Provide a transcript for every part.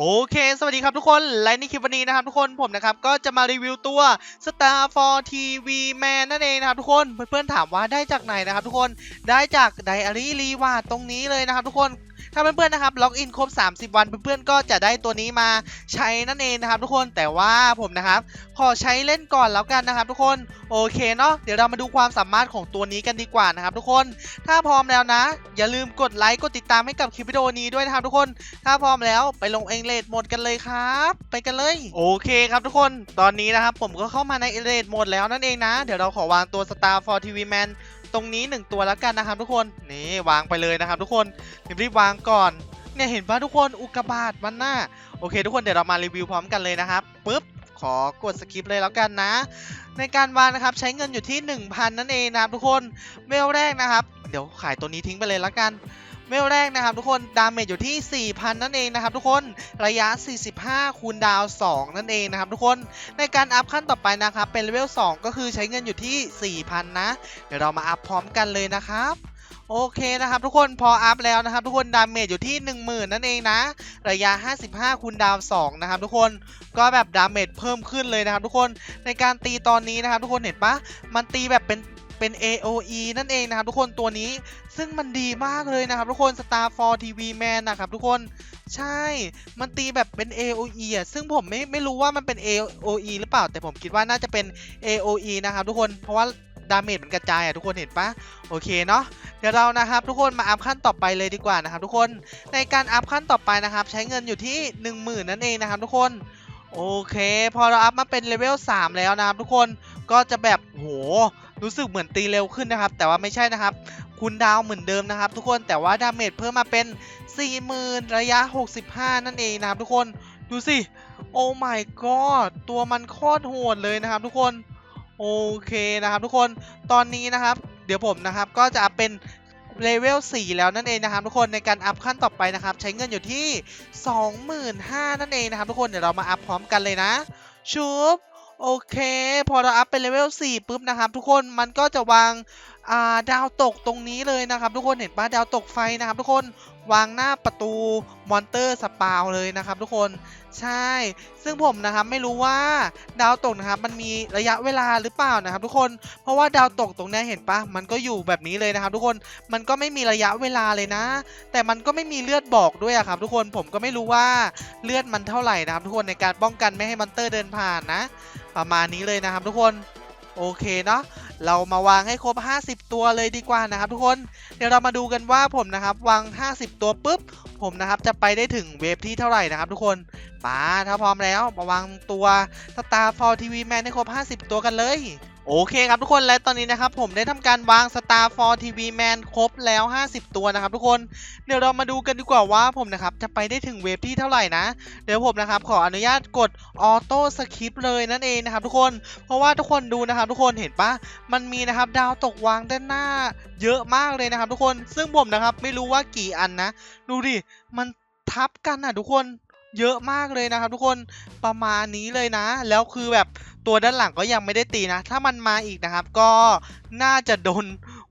โอเค สวัสดีครับทุกคน และในคลิปวันนี้นะครับทุกคน ผมนะครับก็จะมารีวิวตัว Star for TV Man นั่นเองนะครับทุกคน เพื่อนๆถามว่าได้จากไหนนะครับทุกคน ได้จากไดอารี่รีวาตรงนี้เลยนะครับทุกคน ถ้าเพื่อนๆนะครับล็อกอินครบ 30 วันเพื่อนๆก็จะได้ตัวนี้มาใช้นั่นเองนะครับ ทุกคนแต่ว่าผมนะครับขอใช้เล่นก่อนแล้วกันนะครับทุกคนโอเคเนาะเดี๋ยวเรามาดูความสามารถของตัวนี้กันดีกว่านะครับทุกคน ถ้าพร้อมแล้วนะ อย่าลืมกดไลค์กดติดตามให้กับคลิปวิดีโอนี้ด้วยนะครับทุกคน ถ้าพร้อมแล้วไปลงเองเลดโหมดกันเลยครับ ไปกันเลยโอเคครับทุกคนตอนนี้นะครับผมก็เข้ามาในเอเลดโหมดแล้วนั่นเองนะ เดี๋ยวเราขอวางตัว Star for TV Man ตรงนี้หนึ่งตัวแล้วกันนะครับทุกคน นี่วางไปเลยนะครับทุกคนรีบวางก่อนเนี่ยเห็นปะทุกคนอุกกาบาตมันหน้าโอเค ทุกคนเดี๋ยวเรามารีวิวพร้อมกันเลยนะครับปึ๊บขอกดสคริปเลยแล้วกันนะ ในการวางนะครับใช้เงินอยู่ที่ 1,000 นั่นเองนะครับทุกคนเวลแรกนะครับ เดี๋ยวขายตัวนี้ทิ้งไปเลยแล้วกัน เวลแรกนะครับทุกคนดาเมจอยู่ที่ 4,000 นั่นเองนะครับทุกคนระยะ 45 คูณดาว 2 นั่นเองนะครับทุกคนในการอัพขั้นต่อไปนะครับเป็นเลเวล 2 ก็คือใช้เงินอยู่ที่ 4,000 นะ เดี๋ยวเรามาอัพพร้อมกันเลยนะครับโอเคนะครับทุกคนพออัพแล้วนะครับทุกคนดาเมจอยู่ที่ 10,000 นั่นเองนะ ระยะ 55คูณดาว2นะครับทุกคนก็แบบดาเมจเพิ่มขึ้นเลยนะครับทุกคนในการตีตอนนี้นะครับทุกคนเห็นปะมันตีแบบเป็นเป็น AOE นั่นเองนะครับทุกคนตัวนี้ ซึ่งมันดีมากเลยนะครับ ทุกคน Star for TV Man นะครับ ทุกคนใช่ มันตีแบบเป็น AOE อะ ซึ่งผมไม่ไม่รู้ว่ามันเป็น AOE หรือเปล่า แต่ผมคิดว่าน่าจะเป็น AOE นะครับทุกคน เพราะว่าดาเมจมันกระจายอะทุกคนเห็นปะโอเคเนาะเดี๋ยวเรานะครับ ทุกคนมาอัพขั้นต่อไปเลยดีกว่านะครับ ทุกคนในการอัพขั้นต่อไปนะครับ ใช้เงินอยู่ที่ 10,000 นั่นเองนะครับ ทุกคน โอเค พอเราอัพมาเป็นเลเวล3แล้วนะครับ ทุกคนก็จะแบบโหรู้สึกเหมือนตีเร็วขึ้นนะครับ แต่ว่าไม่ใช่นะครับ คุณดาวเหมือนเดิมนะครับ ทุกคนแต่ว่าดาเมจเพิ่มมาเป็น 40,000 ระยะ 65 นั่นเองนะครับ ทุกคนดูสิโอ้ my god ตัวมันโคตรโหดเลยนะครับ ทุกคนโอเคนะครับ ทุกคนตอนนี้นะครับ เดี๋ยวผมนะครับก็จะเป็น เลเวล 4 แล้วนั่นเองนะครับทุกคนในการอัพขั้นต่อไปนะครับ ใช้เงินอยู่ที่ 25,000นั่นเองนะครับทุกคนเดี๋ยวเรามาอัพพร้อมกันเลยนะชุบโอเค พอเราอัพเป็นเลเวล 4 ปุ๊บนะครับ ทุกคนมันก็จะวาง ดาวตกตรงนี้เลยนะครับ ทุกคนเห็นปะดาวตกไฟนะครับทุกคนวางหน้าประตูมอนเตอร์สปาวเลยนะครับทุกคนใช่ ซึ่งผมนะครับไม่รู้ว่าดาวตกนะครับมันมีระยะเวลาหรือเปล่านะครับ ทุกคนเพราะว่าดาวตกตรงนี้เห็นปะมันก็อยู่แบบนี้เลยนะครับ ทุกคนมันก็ไม่มีระยะเวลาเลยนะ แต่มันก็ไม่มีเลือดบอกด้วยอะครับ ทุกคนผมก็ไม่รู้ว่าเลือดมันเท่าไหร่นะครับ ทุกคนในการป้องกันไม่ให้มอนเตอร์เดินผ่านนะ ประมาณนี้เลยนะครับ ทุกคนโอเคเนาะ เรามาวางให้ครบ 50 ตัวเลยดีกว่านะครับ ทุกคนเดี๋ยวเรามาดูกันว่าผมนะครับวาง 50 ตัวปุ๊บ ผมนะครับจะไปได้ถึงเวฟที่เท่าไหร่นะครับ ทุกคนป้าถ้าพร้อมแล้วมาวางตัวสตาร์ฟอร์ทีวีแมนให้ครบ 50 ตัวกันเลย โอเคครับทุกคนและตอนนี้นะครับผมได้ทำการวาง Star for TV Man ครบแล้ว 50 ตัวนะครับทุกคนเดี๋ยวเรามาดูกันดีกว่าว่าผมนะครับจะไปได้ถึงเวฟที่เท่าไหร่นะ เดี๋ยวผมนะครับขออนุญาตกดออโต้สคริปเลยนั่นเองนะครับทุกคนเพราะว่าทุกคนดูนะครับทุกคนเห็นปะมันมีนะครับดาวตกวางด้านหน้าเยอะมากเลยนะครับทุกคนซึ่งผมนะครับไม่รู้ว่ากี่อันนะ ดูดิมันทับกันอะทุกคน เยอะมากเลยนะครับทุกคนประมาณนี้เลยนะ แล้วคือแบบตัวด้านหลังก็ยังไม่ได้ตีนะ ถ้ามันมาอีกนะครับ ก็น่าจะโดน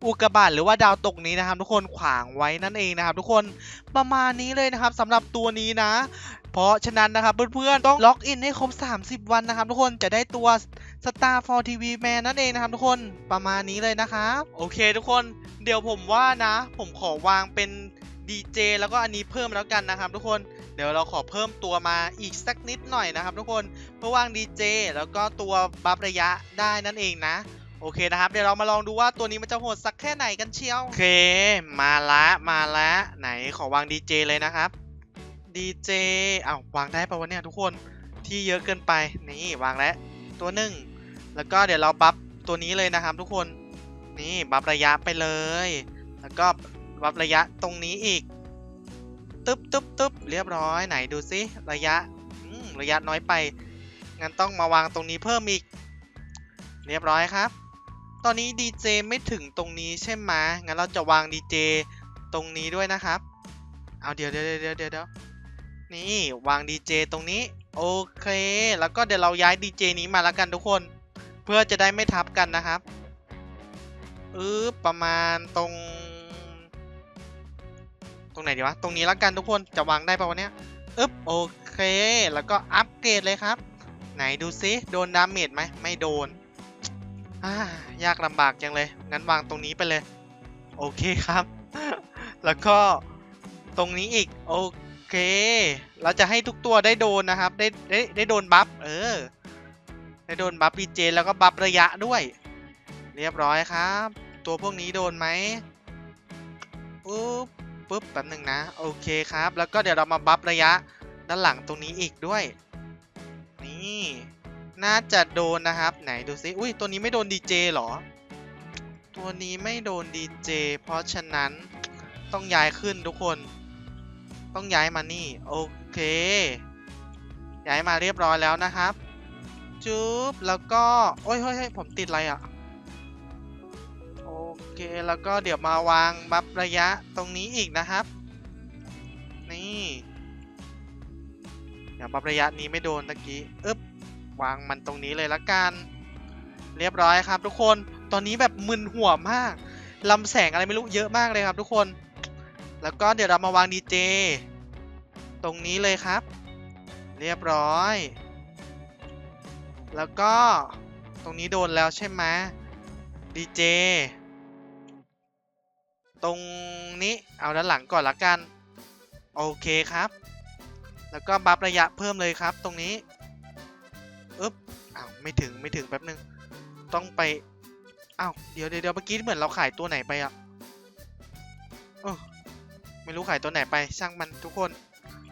อุกกาบาตหรือว่าดาวตกนี้นะครับทุกคนขวางไว้นั่นเองนะครับทุกคนประมาณนี้เลยนะครับสำหรับตัวนี้นะ เพราะฉะนั้นนะครับเพื่อนๆต้องล็อกอินให้ครบ 30 วันนะครับทุกคนจะได้ตัว Star for TV Man นั่นเองนะครับทุกคนประมาณนี้เลยนะครับโอเคทุกคนเดี๋ยวผมว่านะ ผมขอวางเป็น DJ แล้วก็อันนี้เพิ่มแล้วกันนะครับทุกคน เดี๋ยวเราขอเพิ่มตัวมาอีกสักนิดหน่อยนะครับ ทุกคนเพื่อวาง DJ แล้วก็ตัวบัฟระยะได้นั่นเองนะโอเคนะครับ เดี๋ยวเรามาลองดูว่าตัวนี้มันจะโหดสักแค่ไหนกันเชียว โอเค มาละมาละไหนขอวาง DJ เจเลยนะครับ DJ อ้าววางได้ปะวะเนี่ยทุกคนที่เยอะเกินไปนี่วางแล้วตัวหนึ่งแล้วก็เดี๋ยวเราบัฟตัวนี้เลยนะครับ ทุกคนนี่บัฟระยะไปเลย แล้วก็บัฟระยะตรงนี้อีก ตึ๊บตึ๊บตึ๊บเรียบร้อยไหนดูซิระยะระยะน้อยไป งั้นต้องมาวางตรงนี้เพิ่มอีก เรียบร้อยครับ ตอนนี้ DJ ไม่ถึงตรงนี้ใช่ไหมงั้นเราจะวาง DJ ตรงนี้ด้วยนะครับ เอาเดี๋ยวเดี๋ยวเดี๋ยวเดี๋ยวเดี๋ยวนี่วาง DJ ตรงนี้ โอเค แล้วก็เดี๋ยวเราย้าย DJ นี้มาแล้วกันทุกคน เพื่อจะได้ไม่ทับกันนะครับ อือประมาณตรง ตรงไหนดีวะ ตรงนี้แล้วกันทุกคนจะวางได้ปะวะเนี้ยอึ๊บโอเค แล้วก็อัปเกรดเลยครับ ไหนดูซิโดนดาเมจไหมไม่โดนอ่ายากลำบากจังเลย งั้นวางตรงนี้ไปเลย โอเคครับ แล้วก็ตรงนี้อีก โอเค เราจะให้ทุกตัวได้โดนนะครับ ได้ได้ได้โดนบัฟ เออ ได้โดนบัฟดีเจแล้วก็บัฟระยะด้วย เรียบร้อยครับ ตัวพวกนี้โดนไหมปุ๊บ ปุ๊บแป๊บหนึ่งนะ โอเคครับ แล้วก็เดี๋ยวเรามาบัฟระยะด้านหลังตรงนี้อีกด้วย นี่น่าจะโดนนะครับ ไหนดูซิอุ้ยตัวนี้ไม่โดนดีเจหรอ ตัวนี้ไม่โดนดีเจเพราะฉะนั้นต้องย้ายขึ้นทุกคน ต้องย้ายมานี่ โอเค ย้ายมาเรียบร้อยแล้วนะครับจุ๊บแล้วก็ โอ้ยเฮ้ยผมติดอะไรอะ เค แล้วก็เดี๋ยวมาวางบัฟระยะตรงนี้อีกนะครับ นี่เดี๋ยวบัฟระยะนี้ไม่โดนตะกี้อึ๊บวางมันตรงนี้เลยละกัน เรียบร้อยครับ ทุกคน ตอนนี้แบบมึนหัวมากลำแสงอะไรไม่รู้เยอะมากเลยครับทุกคน แล้วก็เดี๋ยวเรามาวางดีเจตรงนี้เลยครับ เรียบร้อย แล้วก็ตรงนี้โดนแล้วใช่ไหมดีเจ ตรงนี้เอาด้านหลังก่อนละกัน โอเคครับ แล้วก็บัฟระยะเพิ่มเลยครับ ตรงนี้อึ๊บอ้าวไม่ถึงไม่ถึงแป๊บนึง ต้องไปอ้าวเดี๋ยวเดี๋ยวเมื่อกี้เหมือนเราขายตัวไหนไปอะเออไม่รู้ขายตัวไหนไปช่างมันทุกคน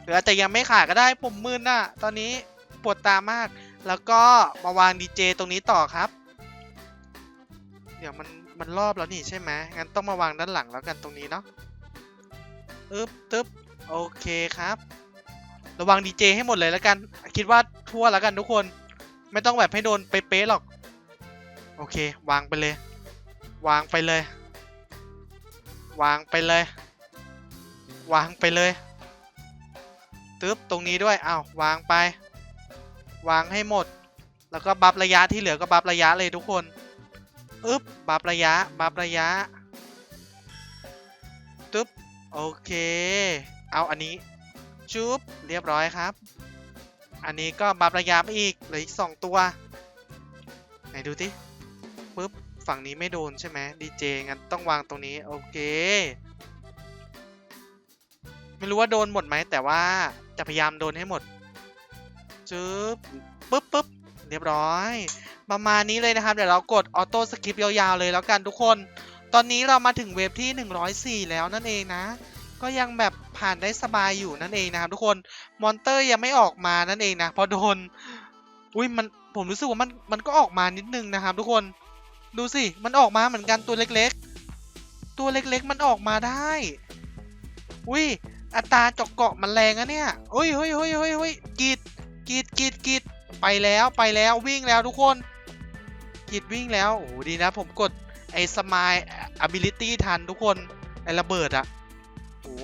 หรืออาจจะยังไม่ขายก็ได้ผมมึนอะตอนนี้ปวดตามาก แล้วก็มาวางดีเจตรงนี้ต่อครับ เดี๋ยวมัน มันรอบแล้วนี่ใช่ไหมงั้นต้องมาวางด้านหลังแล้วกันตรงนี้เนาะอึ๊บตึ๊บโอเคครับ ระวังดีเจให้หมดเลยแล้วกัน คิดว่าทั่วแล้วกันทุกคน ไม่ต้องแบบให้โดนเป๊ะๆหรอก โอเค วางไปเลย วางไปเลย วางไปเลย วางไปเลยตึ๊บตรงนี้ด้วยอ้าววางไป วางให้หมด แล้วก็บัฟระยะที่เหลือก็บัฟระยะเลยทุกคน อึ๊บบัฟระยะ บัฟระยะ ตึ๊บ โอเค เอาอันนี้ชุบเรียบร้อยครับ อันนี้ก็บัฟระยะไปอีก เหลืออีกสองตัว ไหนดูสิปุ๊บ ฝั่งนี้ไม่โดนใช่ไหมดีเจงั้นต้องวางตรงนี้ โอเค ไม่รู้ว่าโดนหมดไหม แต่ว่าจะพยายามโดนให้หมดจึ๊บปุ๊บปุ๊บ เรียบร้อย ประมาณนี้เลยนะครับ เดี๋ยวเรากดออโต้สคริปต์ยาวๆเลยแล้วกันทุกคน ตอนนี้เรามาถึงเว็บที่ 104 แล้วนั่นเองนะ ก็ยังแบบผ่านได้สบายอยู่นั่นเองนะครับทุกคน มอนเตอร์ยังไม่ออกมานั่นเองนะพราะโดน อุ้ยมันผมรู้สึกว่ามันมันก็ออกมานิดนึงนะครับ ทุกคน ดูสิ มันออกมาเหมือนกันตัวเล็กๆ ตัวเล็กๆมันออกมาได้ อุ้ยอัตราจาะเกาะมันแรงอะเนี่ยเฮ้ยเฮ้ยเฮ้ยเฮ้ยเฮ้ยกีดกีดกีดกีดไปแล้วไปแล้ววิ่งแล้วทุกคน กีดวิ่งแล้ว โอ้ดีนะผมกดไอ้สมาย ability ทันทุกคน ไอ้ระเบิดอะโอ้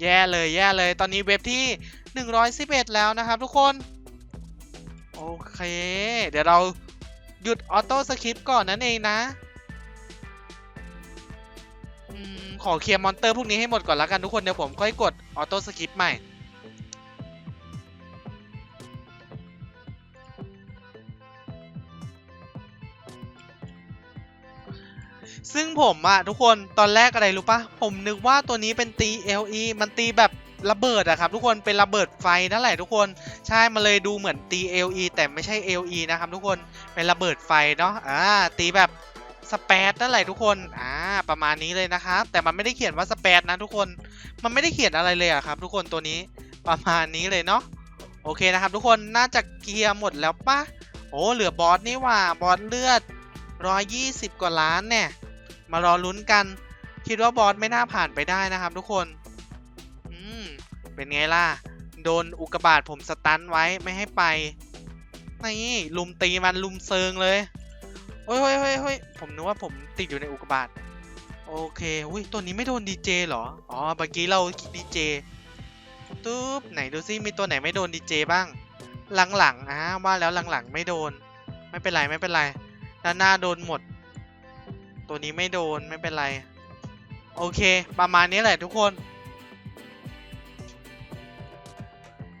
แย่เลยแย่เลย ตอนนี้เว็บที่ 111 แล้วนะครับทุกคน โอเค เดี๋ยวเราหยุดออโต้สคริปต์ก่อนนั่นเองนะอขอเคลียร์มอนเตอร์พวกนี้ให้หมดก่อนแล้วกันทุกคน เดี๋ยวผมค่อยกดออโต้สคริปต์ใหม่ ซึ่งผมอะทุกคนตอนแรกอะไรรู้ปะผมนึกว่าตัวนี้เป็นตี LE มันตีแบบระเบิดอะครับทุกคนเป็นระเบิดไฟนั่นแหละทุกคนใช่มันเลยดูเหมือนตี LE แต่ไม่ใช่ LE นะครับทุกคนเป็นระเบิดไฟเนาะอ่าตีแบบสเปซนั่นแหละทุกคนอ่าประมาณนี้เลยนะครับแต่มันไม่ได้เขียนว่าสเปซนะทุกคนมันไม่ได้เขียนอะไรเลยอะครับ ทุกคนตัวนี้ประมาณนี้เลยเนาะโอเคนะครับ ทุกคนน่าจะเคลียร์หมดแล้วปะโอ้เหลือบอสนี่ว่าบอสเลือด120 กว่าล้านเนี่ย มารอลุ้นกัน คิดว่าบอสไม่น่าผ่านไปได้นะครับทุกคน อืม เป็นไงล่ะ โดนอุกกาบาตผมสตันไว้ไม่ให้ไป นี่ลุมตีมันลุมเซิงเลยเฮ้ยเฮ้ยเฮ้ยเฮ้ยผมนึกว่าผมติดอยู่ในอุกกาบาตโอเคอุ้ยตัวนี้ไม่โดนดีเจเหรอ อ๋อเมื่อกี้เราดีเจตุ๊บไหนดูซิมีตัวไหนไม่โดนดีเจบ้าง หลังๆอ่าว่าแล้วหลังๆไม่โดน ไม่เป็นไรไม่เป็นไรด้านหน้าโดนหมด ตัวนี้ไม่โดนไม่เป็นไร โอเค ประมาณนี้แหละทุกคน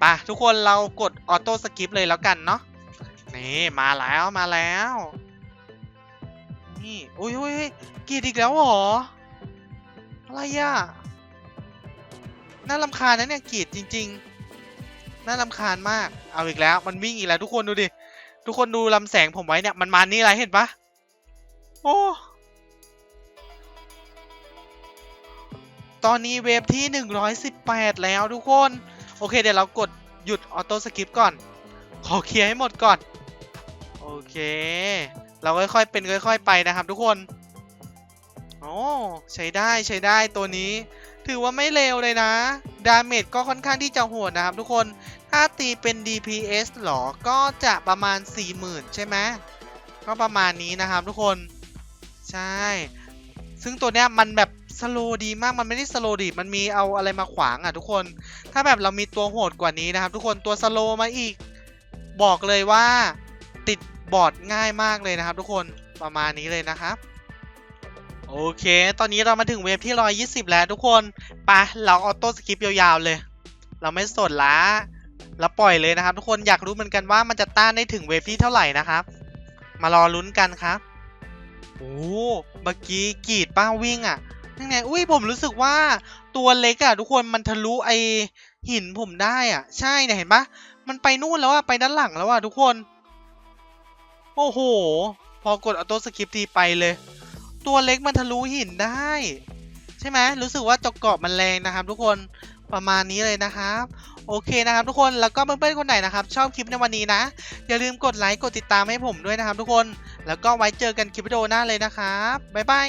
ปไปทุกคนเรากดออโต้สกิปเลยแล้วกันเนาะนี่มาแล้วมาแล้ว นี่โอ้ยโอ้ยเฮ้ยกีดอีกแล้วเหรอ อะไรอะน่ารำคาญนะเนี่ยกีดจริง ๆ น่ารำคาญมาก เอาอีกแล้ว มันวิ่งอีกแล้วทุกคนดูดิ ทุกคนดูลำแสงผมไว้เนี่ย มันมานี่อะไรเห็นปะโอ้ ตอนนี้เวฟที่ 118 แล้วทุกคน โอเคเดี๋ยวเรากดหยุดออโต้สกิปก่อน ขอเคลียร์ให้หมดก่อน โอเค เราค่อยๆเป็นค่อย ๆ ไปนะครับทุกคนโอ้ใช้ได้ใช้ได้ตัวนี้ ถือว่าไม่เลวเลยนะ ดาเมจก็ค่อนข้างที่จะโหดนะครับทุกคน ถ้าตีเป็น DPS หรอ ก็จะประมาณ 40,000 ใช่ไหมก็ประมาณนี้นะครับทุกคน ใช่ ซึ่งตัวเนี้ยมันแบบ สโลดีมากมันไม่ได้สโลดีมันมีเอาอะไรมาขวางอะทุกคน ถ้าแบบเรามีตัวโหดกว่านี้นะครับ ทุกคนตัวสโลมาอีก บอกเลยว่าติดบอร์ดง่ายมากเลยนะครับ ทุกคนประมาณนี้เลยนะครับโอเค ตอนนี้เรามาถึงเวฟที่ 120 แล้วทุกคนปะเราออโต้สกิปยาวๆเลย เราไม่สนละเราปล่อยเลยนะครับ ทุกคนอยากรู้เหมือนกันว่ามันจะต้านได้ถึงเวฟที่เท่าไหร่นะครับ มารอลุ้นกันครับ โอ้ เมื่อกี้กรีดป้าวิ่งอะ ยังไงอุ้ยผมรู้สึกว่าตัวเล็กอะทุกคนมันทะลุไอหินผมได้อะใช่เนี่ยเห็นปะมันไปนู่นแล้วอะไปด้านหลังแล้วอะทุกคน โอ้โห พอกดออโต้สกิปทีไปเลย ตัวเล็กมันทะลุหินได้ ใช่ไหมรู้สึกว่าจกเกาะมันแรงนะครับ ทุกคนประมาณนี้เลยนะครับ โอเคนะครับทุกคนแล้วก็เพื่อนๆคนไหนนะครับ ชอบคลิปในวันนี้นะ อย่าลืมกดไลค์กดติดตามให้ผมด้วยนะครับ ทุกคนแล้วก็ไว้เจอกันคลิปวิดีโอหน้าเลยนะครับบ๊ายบาย